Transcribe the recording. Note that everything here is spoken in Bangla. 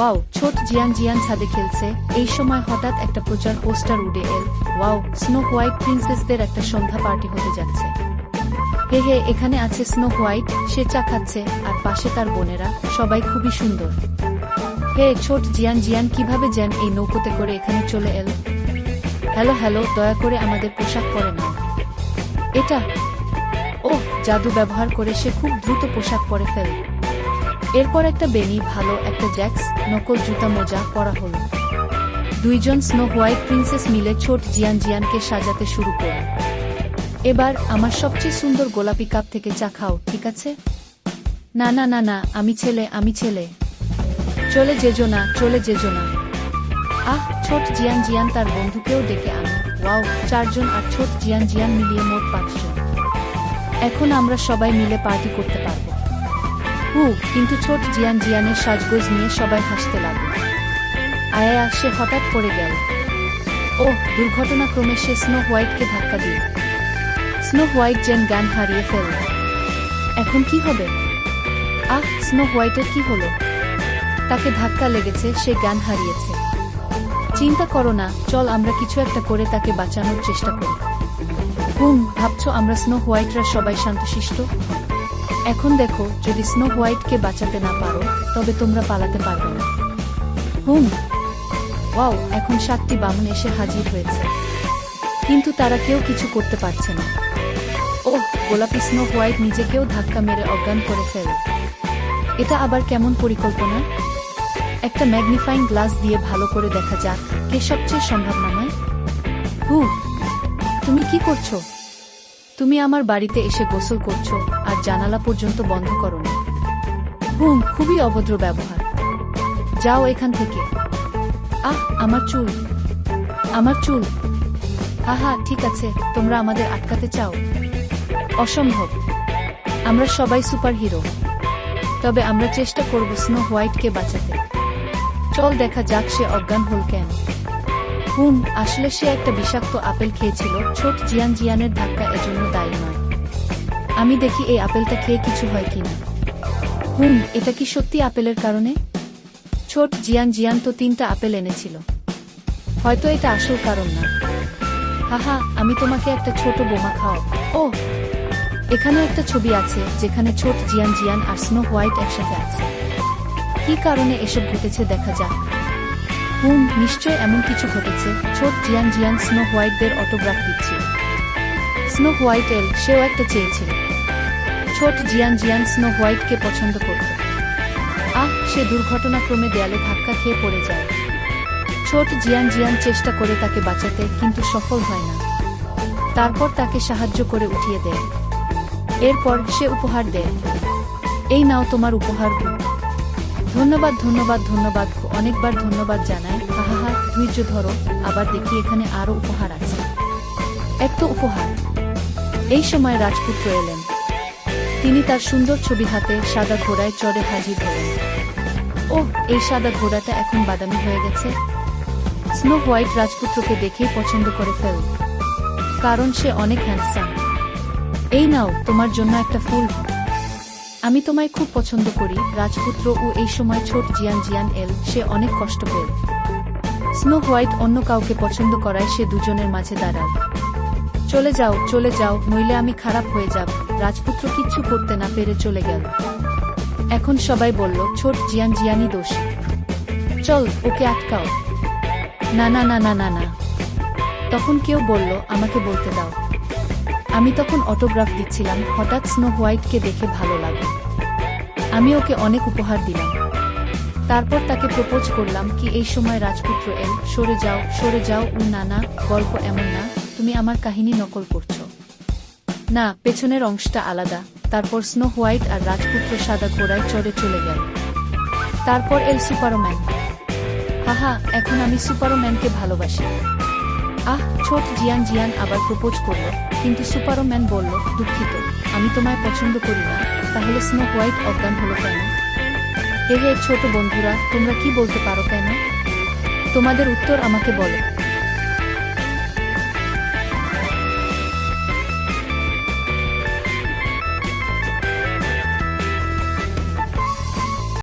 ওয়াও, ছোট জিয়ান জিয়ান ছাদে খেলছে। এই সময় হঠাৎ একটা প্রচার পোস্টার উড়ে এল। ওয়াও স্নো হোয়াইট প্রিন্সেসদের একটা সন্ধ্যা পার্টি হতে যাচ্ছে। হে হে, এখানে আছে স্নো হোয়াইট সে চা খাচ্ছে, আর পাশে তার বোনেরা, সবাই খুবই সুন্দর। হে, ছোট জিয়ান জিয়ান, কীভাবে যেন এই নৌকোতে করে এখানে চলে এল? হ্যালো হ্যালো, দয়া করে আমাদের পোশাক পরে নাও এটা? ও জাদু ব্যবহার করে সে খুব দ্রুত পোশাক পরে ফেলে। এরপর একটা বেনি ভালো একটা জ্যাক্স, নকল জুতা মোজা, পরা হল। দুইজন স্নো হোয়াইট প্রিন্সেস মিলে ছোট জিয়ান জিয়ানকে সাজাতে শুরু করল। এবার, আমার সবচেয়ে সুন্দর গোলাপি কাপ থেকে চা খাও, ঠিক আছে? না না না না, আমি ছেলে আমি ছেলে। চলে যেজো না, চলে যেজো না। আহ, ছোট জিয়ান জিয়ান তার বন্ধুকেও ডেকে আনো। ওয়াও, চারজন আর ছোট জিয়ান জিয়ান মিলিয়ে মোট পাঁচজন। এখন আমরা সবাই মিলে পার্টি করতে পারব। হু, কিন্তু ছোট জিয়ান জিয়ানের সাজগোজ নিয়ে সবাই হাসতে লাগল। আয়া, সে হঠাৎ পড়ে গেল। ও দুর্ঘটনাক্রমে সে স্নো হোয়াইটকে ধাক্কা দিল। স্নো হোয়াইট যেন জ্ঞান হারিয়ে ফেলল। এখন কি হবে? আহ, স্নো হোয়াইটের কি হলো? তাকে ধাক্কা লেগেছে, সে জ্ঞান হারিয়েছে। চিন্তা করো না, চল আমরা কিছু একটা করে তাকে বাঁচানোর চেষ্টা করি। হুম, ভাবছ আমরা স্নো হোয়াইটরা সবাই শান্তশিষ্ট? এখন দেখো, যদি স্নো হোয়াইটকে বাঁচাতে না পারো, তবে তোমরা পালাতে পারবে না। হুম? ওয়াও, এখন সাতটি বামন এসে হাজির হয়েছে। কিন্তু তারা কেউ কিছু করতে পারছে না। ও গোলাপি স্নো হোয়াইট নিজেকেও ধাক্কা মেরে অজ্ঞান করে ফেলে। এটা আবার কেমন পরিকল্পনা? একটা ম্যাগনিফাইং গ্লাস দিয়ে ভালো করে দেখা যাক কে সবচেয়ে সম্ভাবনাময়। হু তুমি কি করছ? তুমি আমার বাড়িতে এসে গোসল করছ, আর জানালা পর্যন্ত বন্ধ করো না হুম, খুবই অভদ্র ব্যবহার। যাও এখান থেকে। আহ, আমার চুল। আমার চুল। আহা, ঠিক আছে, তোমরা আমাদের আটকাতে চাও। অসম্ভব। আমরা সবাই সুপার হিরো তবে আমরা চেষ্টা করব স্নো হোয়াইটকে বাঁচাতে। চল দেখা যাক সে অজ্ঞান হল কেন। হুম আসলে সে একটা বিষাক্ত আপেল খেয়েছিল, ছোট জিয়ান জিয়ানের ধাক্কা এজন্য দায়ী নয়। আমি দেখি এই আপেলটা খেয়ে কিছু হয় কিনা। হুম এটা কি সত্যি আপেলের কারণে? ছোট জিয়ান জিয়ান তো তিনটা আপেল এনেছিল। হয়তো এটা আসল কারণ না। হাহা আমি তোমাকে একটা ছোট বোমা খাও। ও! এখানে একটা ছবি আছে, যেখানে ছোট জিয়ান জিয়ান আর স্নো হোয়াইট একসাথে আছে। কি কারণে এসব ঘটেছে দেখা যাক। হুম নিশ্চয় এমন কিছু ঘটেছে। ছোট জিয়ান জিয়ান স্নো হোয়াইটদের অটোগ্রাফ দিচ্ছিল স্নো হোয়াইট এল সেও একটা চেয়েছিল। ছোট জিয়ান জিয়ান স্নো হোয়াইটকে পছন্দ করত। আহ, সে দুর্ঘটনাক্রমে দেয়ালে ধাক্কা খেয়ে পড়ে যায়। ছোট জিয়ান জিয়ান চেষ্টা করে তাকে বাঁচাতে, কিন্তু সফল হয় না। তারপর তাকে সাহায্য করে উঠিয়ে দেয়। এরপর সে উপহার দেয়। এই নাও তোমার উপহার। ধন্যবাদ ধন্যবাদ ধন্যবাদ, অনেকবার ধন্যবাদ জানাই। হাহাহা ধৈর্য ধরো, আবার দেখি এখানে আরও উপহার আছে। এক তো উপহার। এই সময় রাজপুত্র এলেন। তিনি তার সুন্দর ছবি হাতে সাদা ঘোড়ায় চড়ে হাজির হলেন। ও এই সাদা ঘোড়াটা এখন বাদামি হয়ে গেছে। স্নো হোয়াইট রাজপুত্রকে দেখেই পছন্দ করে ফেল। কারণ সে অনেক হ্যান্ডসাম এই নাও, তোমার জন্য একটা ফুল। আমি তোমায় খুব পছন্দ করি, রাজপুত্র ও এই সময় ছোট জিয়ান জিয়ান এল, সে অনেক কষ্ট পেল। স্নো হোয়াইট অন্য কাউকে পছন্দ করায় সে দুজনের মাঝে দাঁড়াল। চলে যাও চলে যাও, নইলে আমি খারাপ হয়ে যাব। রাজপুত্র কিচ্ছু করতে না পেরে চলে গেল। এখন সবাই বলল, ছোট জিয়ান জিয়ানি দোষী। চল, ওকে আটকাও। না না না না না না। তখন কেউ বলল, আমাকে বলতে দাও। আমি তখন অটোগ্রাফ দিচ্ছিলাম, হঠাৎ স্নো হোয়াইটকে দেখে ভালো লাগে। আমি ওকে অনেক উপহার দিলাম। তারপর তাকে প্রপোজ করলাম কি এই সময় রাজপুত্র এল, সরে যাও সরে যাও, উ না না, গল্প এমন না, তুমি আমার কাহিনী নকল করছ। না, পেছনের অংশটা আলাদা। তারপর স্নো হোয়াইট আর রাজপুত্র সাদা ঘোড়ায় চড়ে চলে গেল। তারপর এল সুপারম্যান হাহা, এখন আমি সুপারম্যানকে ভালোবাসি। আহ, ছোট জিয়ান জিয়ান আবার প্রপোজ করল, কিন্তু সুপারম্যান বলল, দুঃখিত, আমি তোমায় পছন্দ করি না, তাহলে স্নো হোয়াইট অজ্ঞান হলো কেন? হে হে ছোট বন্ধুরা, তোমরা কি বলতে পারো কেন? তোমাদের উত্তর আমাকে বলো।